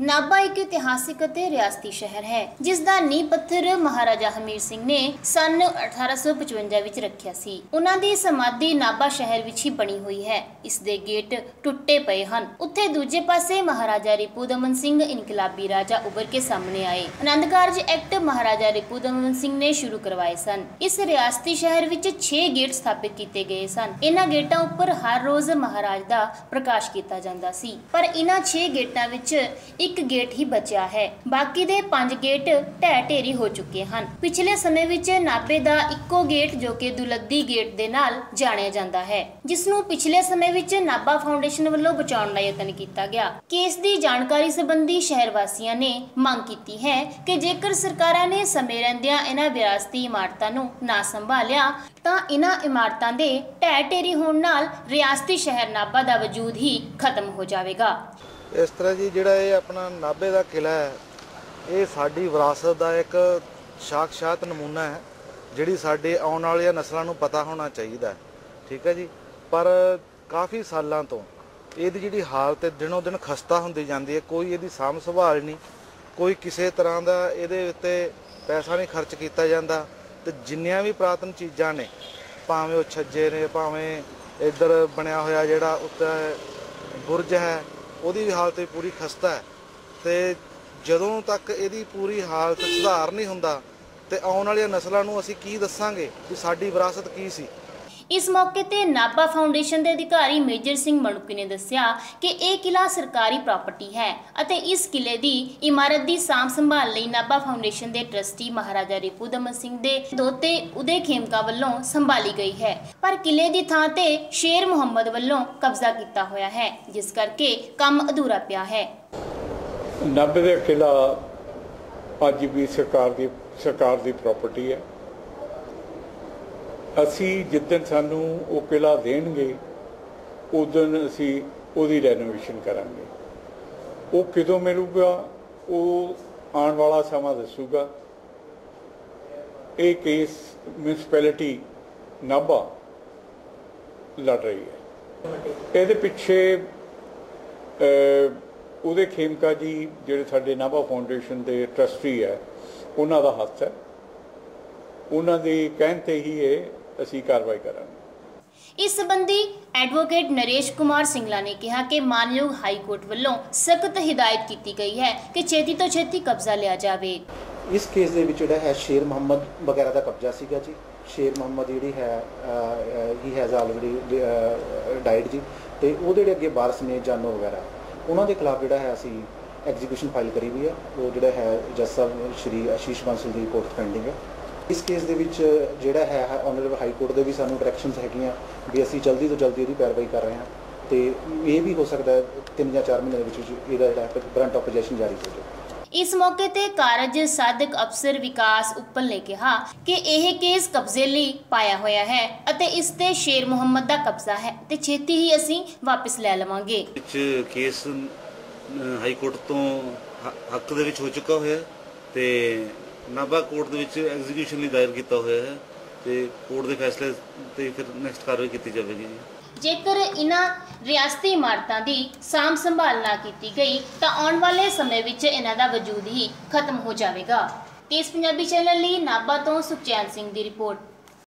ਨਾਭਾ ਇੱਕ ਇਤਿਹਾਸਿਕ ਅਤੇ ਰਿਆਸਤੀ ਸ਼ਹਿਰ ਹੈ ਜਿਸ ਦਾ ਨੀਂਹ ਪੱਥਰ ਮਹਾਰਾਜਾ ਹਮੀਰ ਸਿੰਘ ਨੇ ਸਨ 1855 ਵਿੱਚ ਰੱਖਿਆ ਸੀ। ਉਹਨਾਂ ਦੀ ਸਮਾਧੀ ਨਾਭਾ ਸ਼ਹਿਰ ਵਿੱਚ ਹੀ ਬਣੀ ਹੋਈ ਹੈ। ਇਸ ਦੇ ਗੇਟ ਟੁੱਟੇ ਪਏ ਹਨ। ਉੱਥੇ ਦੂਜੇ ਪਾਸੇ ਮਹਾਰਾਜਾ ਰਿਪੂ ਸਿੰਘ ਇਨਕਲਾਬੀ ਰਾਜਾ ਉੱਭਰ ਕੇ ਸਾਹਮਣੇ ਆਏ। ਆਨੰਦ ਕਾਰਜ ਐਕਟ ਮਹਾਰਾਜਾ ਰਿਪੂ ਦਮਨ ਸਿੰਘ ਨੇ ਸ਼ੁਰੂ ਕਰਵਾਏ ਸਨ। ਇਸ ਰਿਆਸਤੀ ਸ਼ਹਿਰ ਵਿੱਚ 6 ਗੇਟ ਸਥਾਪਿਤ ਕੀਤੇ ਗਏ ਸਨ। ਇਹਨਾਂ ਗੇਟਾਂ ਉੱਪਰ ਹਰ ਰੋਜ਼ ਮਹਾਰਾਜ ਦਾ ਪ੍ਰਕਾਸ਼ ਕੀਤਾ ਜਾਂਦਾ ਸੀ। ਪਰ ਇਹਨਾਂ 6 ਗੇਟਾਂ ਵਿੱਚ ਇੱਕ ਗੇਟ ਹੀ ਬਚਿਆ ਹੈ। ਬਾਕੀ ਦੇ 5 ਗੇਟ ਢਹਿ ਢੇਰੀ ਹੋ ਚੁੱਕੇ ਹਨ। ਪਿਛਲੇ ਸਮੇਂ ਵਿੱਚ ਨਾਭੇ ਦਾ ਇੱਕੋ ਗੇਟ ਜੋ ਕਿ ਦੁਲੱਦੀ ਗੇਟ ਦੇ ਨਾਲ ਜਾਣਿਆ ਜਾਂਦਾ ਹੈ ਜਿਸ ਨੂੰ ਪਿਛਲੇ ਸਮੇਂ ਵਿੱਚ ਨਾਭਾ ਫਾਊਂਡੇਸ਼ਨ ਵੱਲੋਂ ਬਚਾਉਣ ਦਾ ਯਤਨ ਕੀਤਾ ਗਿਆ। ਕੇਸ ਦੀ ਜਾਣਕਾਰੀ ਸੰਬੰਧੀ ਸ਼ਹਿਰ ਵਾਸੀਆਂ ਨੇ ਮੰਗ ਕੀਤੀ ਹੈ ਕਿ ਜੇਕਰ ਸਰਕਾਰਾਂ ਨੇ ਸਮੇਂ ਰਹਿੰਦਿਆਂ ਇਹਨਾਂ ਵਿਰਾਸਤੀ ਇਮਾਰਤਾਂ ਨੂੰ ਨਾ ਸੰਭਾਲਿਆ, ਤਾਂ ਇਹਨਾਂ ਇਮਾਰਤਾਂ ਦੇ ਢਹਿ ਢੇਰੀ ਹੋਣ ਨਾਲ ਰਿਆਸਤੀ ਸ਼ਹਿਰ ਨਾਭਾ ਦਾ ਵਜੂਦ ਹੀ ਖਤਮ ਹੋ ਜਾਵੇਗਾ। ਇਸ ਤਰ੍ਹਾਂ ਜੀ ਜਿਹੜਾ ਇਹ ਆਪਣਾ ਨਾਭੇ ਦਾ ਕਿਲਾ ਹੈ, ਇਹ ਸਾਡੀ ਵਿਰਾਸਤ ਦਾ ਇੱਕ ਸਾਖਸ਼ਾਤ ਨਮੂਨਾ ਹੈ, ਜਿਹੜੀ ਸਾਡੇ ਆਉਣ ਵਾਲੀਆਂ ਨਸਲਾਂ ਨੂੰ ਪਤਾ ਹੋਣਾ ਚਾਹੀਦਾ ਠੀਕ ਹੈ ਜੀ? ਪਰ ਕਾਫੀ ਸਾਲਾਂ ਤੋਂ ਇਹਦੀ ਜਿਹੜੀ ਹਾਲਤ ਹੈ, ਦਿਨੋਂ ਦਿਨ ਖਸਤਾ ਹੁੰਦੀ ਜਾਂਦੀ ਹੈ, ਕੋਈ ਇਹਦੀ ਸਾਂਭ ਸੰਭਾਲ ਨਹੀਂ, ਕੋਈ ਕਿਸੇ ਤਰ੍ਹਾਂ ਦਾ ਇਹਦੇ ਉੱਤੇ ਪੈਸਾ ਨਹੀਂ ਖਰਚ ਕੀਤਾ ਜਾਂਦਾ, ਤੇ ਜਿੰਨੀਆਂ ਵੀ ਪ੍ਰਾਤਨ ਚੀਜ਼ਾਂ ਨੇ, ਭਾਵੇਂ ਉਹ ਛੱਜੇ ਨੇ, ਭਾਵੇਂ ਇੱਧਰ ਬਣਿਆ ਹੋਇਆ ਜਿਹੜਾ ਉੱਤੇ ਬੁਰਜ ਹੈ ਉਹਦੀ ਵੀ ਹਾਲਤ ਵੀ ਪੂਰੀ ਖਸਤਾ ਹੈ। ਤੇ ਜਦੋਂ ਤੱਕ ਇਹਦੀ ਪੂਰੀ ਹਾਲਤ ਸੁਧਾਰ ਨਹੀਂ ਹੁੰਦਾ ਤੇ ਆਉਣ ਵਾਲੀਆਂ ਨਸਲਾਂ ਨੂੰ ਅਸੀਂ ਕੀ ਦੱਸਾਂਗੇ ਕਿ ਸਾਡੀ ਵਿਰਾਸਤ ਕੀ ਸੀ? ਇਸ ਮੌਕੇ ਤੇ ਨਾਭਾ ਫਾਊਂਡੇਸ਼ਨ ਦੇ ਅਧਿਕਾਰੀ ਮੇਜਰ ਸਿੰਘ ਮਣੂਕੀ ਨੇ ਦੱਸਿਆ ਕਿ ਇਹ ਕਿਲਾ ਸਰਕਾਰੀ ਪ੍ਰਾਪਰਟੀ ਹੈ ਅਤੇ ਇਸ ਕਿਲੇ ਦੀ ਇਮਾਰਤ ਦੀ ਸਾਂਭ ਸੰਭਾਲ ਲਈ ਨਾਭਾ ਫਾਊਂਡੇਸ਼ਨ ਦੇ ਟਰਸਟੀ ਮਹਾਰਾਜਾ ਰਿਪੂ ਦਮਨ ਸਿੰਘ ਦੇ ਦੋਤੇ ਉਦੇ ਖੇਮਕਾ ਵੱਲੋਂ ਸੰਭਾਲੀ ਗਈ ਹੈ। ਪਰ ਕਿਲੇ ਦੀ ਥਾਂ ਤੇ ਸ਼ੇਰ ਮੁਹੰਮਦ ਵੱਲੋਂ ਕਬਜ਼ਾ ਕੀਤਾ ਹੋਇਆ ਹੈ, ਜਿਸ ਕਰਕੇ ਕੰਮ ਅਧੂਰਾ ਪਿਆ ਹੈ। ਨਾਭੇ ਦਾ ਕਿਲਾ ਅੱਜ ਵੀ ਸਰਕਾਰ ਦੀ ਸਰਕਾਰ ਦੀ ਪ੍ਰਾਪਰਟੀ ਹੈ। ਅਸੀਂ ਜਿੱਦਣ ਸਾਨੂੰ ਉਹ ਕਿਲਾ ਦੇਣਗੇ ਉਦੋਂ ਅਸੀਂ ਉਹਦੀ ਰੈਨੋਵੇਸ਼ਨ ਕਰਾਂਗੇ। ਉਹ ਕਿਦੋਂ ਮਿਲੂਗਾ, ਉਹ ਆਉਣ ਵਾਲਾ ਸਮਾਂ ਦੱਸੂਗਾ। ਇਹ ਕੇਸ ਮਿਊਨਿਸਪੈਲਿਟੀ ਨਾਭਾ ਲੜ ਰਹੀ ਹੈ। ਇਹਦੇ ਪਿੱਛੇ ਉਹਦੇ ਖੇਮਕਾ ਜੀ, ਜਿਹੜੇ ਸਾਡੇ ਨਾਭਾ ਫਾਊਂਡੇਸ਼ਨ ਦੇ ਟਰਸਟੀ ਹੈ, ਉਹਨਾਂ ਦਾ ਹੱਥ ਹੈ। ਉਹਨਾਂ ਦੇ ਕਹਿਣ ਤੇ ਹੀ ਇਹ ਅਸੀਂ ਕਾਰਵਾਈ ਕਰਾਂਗੇ। ਇਸ ਸੰਬੰਧੀ ਐਡਵੋਕੇਟ ਨਰੇਸ਼ ਕੁਮਾਰ ਸਿੰਗਲਾ ਨੇ ਕਿਹਾ ਕਿ ਮਾਨਯੋਗ ਹਾਈ ਕੋਰਟ ਵੱਲੋਂ ਸਖਤ ਹਦਾਇਤ ਕੀਤੀ ਗਈ ਹੈ ਕਿ ਛੇਤੀ ਤੋਂ ਛੇਤੀ ਕਬਜ਼ਾ ਲਿਆ ਜਾਵੇ। ਇਸ ਕੇਸ ਦੇ ਵਿੱਚ ਜਿਹੜਾ ਹੈ ਸ਼ੇਰ ਮੁਹੰਮਦ ਵਗੈਰਾ ਦਾ ਕਬਜ਼ਾ ਸੀਗਾ ਜੀ। ਸ਼ੇਰ ਮੁਹੰਮਦ ਜਿਹੜੀ ਹੈ ਹੀ ਹੈਜ਼ ਆਲਰੇਡੀ ਡਾਈਡ ਜੀ। ਤੇ ਉਹਦੇ ਜਿਹੜੇ ਅੱਗੇ ਵਾਰਸ ਨੇ ਜਾਨੋ ਵਗੈਰਾ ਉਹਨਾਂ ਦੇ ਖਿਲਾਫ ਜਿਹੜਾ ਹੈ ਅਸੀਂ ਐਗਜ਼ੀਕਿਊਸ਼ਨ ਫਾਈਲ ਕਰੀ ਹੋਈ ਹੈ ਉਹ ਜਿਹੜਾ ਹੈ ਜੱਜ ਸਾਹਿਬ ਸ਼੍ਰੀ ਆਸ਼ੀਸ਼ ਬਾਂਸਲ ਦੀ ਕੋਰਟ ਪੈਂਡਿੰਗ ਹੈ ਇਸ ਕੇਸ ਦੇ ਵਿੱਚ ਜਿਹੜਾ ਹੈ ਆਨਰੇਬਲ ਹਾਈ ਕੋਰਟ ਦੇ ਵੀ ਸਾਨੂੰ ਡਾਇਰੈਕਸ਼ਨਸ ਹੈਗੀਆਂ ਵੀ ਅਸੀਂ ਜਲਦੀ ਤੋਂ ਜਲਦੀ ਉਹਦੀ ਪੈਰਵਾਈ ਕਰ ਰਹੇ ਹਾਂ ਤੇ ਇਹ ਵੀ ਹੋ ਸਕਦਾ ਹੈ ਤਿੰਨ ਜਾਂ ਚਾਰ ਮਹੀਨੇ ਦੇ ਵਿੱਚ ਇਹਦਾ ਜਿਹੜਾ ਬਰੰਟ ਆਪੋਜੀਸ਼ਨ ਜਾਰੀ ਹੋ ਜਾਵੇ। ਇਸ ਮੌਕੇ ਤੇ ਕਾਰਜ ਸਾਧਕ ਅਫਸਰ ਵਿਕਾਸ ਉੱਪਲ ਨੇ ਕਿਹਾ ਕਿ ਇਹ ਕੇਸ ਕਬਜ਼ੇ ਲਈ ਪਾਇਆ ਹੋਇਆ ਹੈ ਅਤੇ ਇਸ ਤੇ ਸ਼ੇਰ ਮੁਹੰਮਦ ਦਾ ਕਬਜ਼ਾ ਹੈ ਤੇ ਛੇਤੀ ਹੀ ਅਸੀਂ ਵਾਪਸ ਲੈ ਲਵਾਂਗੇ। ਵਿੱਚ ਕੇਸ ਹਾਈ ਕੋਰਟ ਤੋਂ ਹੱਕ ਦੇ ਵਿੱਚ ਹੋ ਚੁੱਕਾ ਹੋਇਆ ਤੇ ਨਾਭਾ ਕੋਰਟ ਦੇ ਵਿੱਚ ਐਗਜ਼ੀਕਿਊਸ਼ਨ ਲਈ ਦਾਇਰ ਕੀਤਾ ਹੋਇਆ ਹੈ ਤੇ ਕੋਰਟ ਦੇ ਫੈਸਲੇ ਤੇ ਫਿਰ ਨੈਕਸਟ ਕਾਰਵਾਈ ਕੀਤੀ ਜਾਵੇਗੀ ਜੀ। ਜੇਕਰ ਇਹਨਾਂ ਰਿਆਸਤੀ ਇਮਾਰਤਾਂ ਦੀ ਸਾਂਭ ਸੰਭਾਲ ਨਾ ਕੀਤੀ ਗਈ, ਤਾਂ ਆਉਣ ਵਾਲੇ ਸਮੇਂ ਵਿੱਚ ਇਹਨਾਂ ਦਾ ਵਜੂਦ ਹੀ ਖਤਮ ਹੋ ਜਾਵੇਗਾ। ਤੇਜ਼ ਪੰਜਾਬੀ ਚੈਨਲ ਲਈ ਨਾਭਾ ਤੋਂ ਸੁਖਚੈਨ ਸਿੰਘ ਦੀ ਰਿਪੋਰਟ।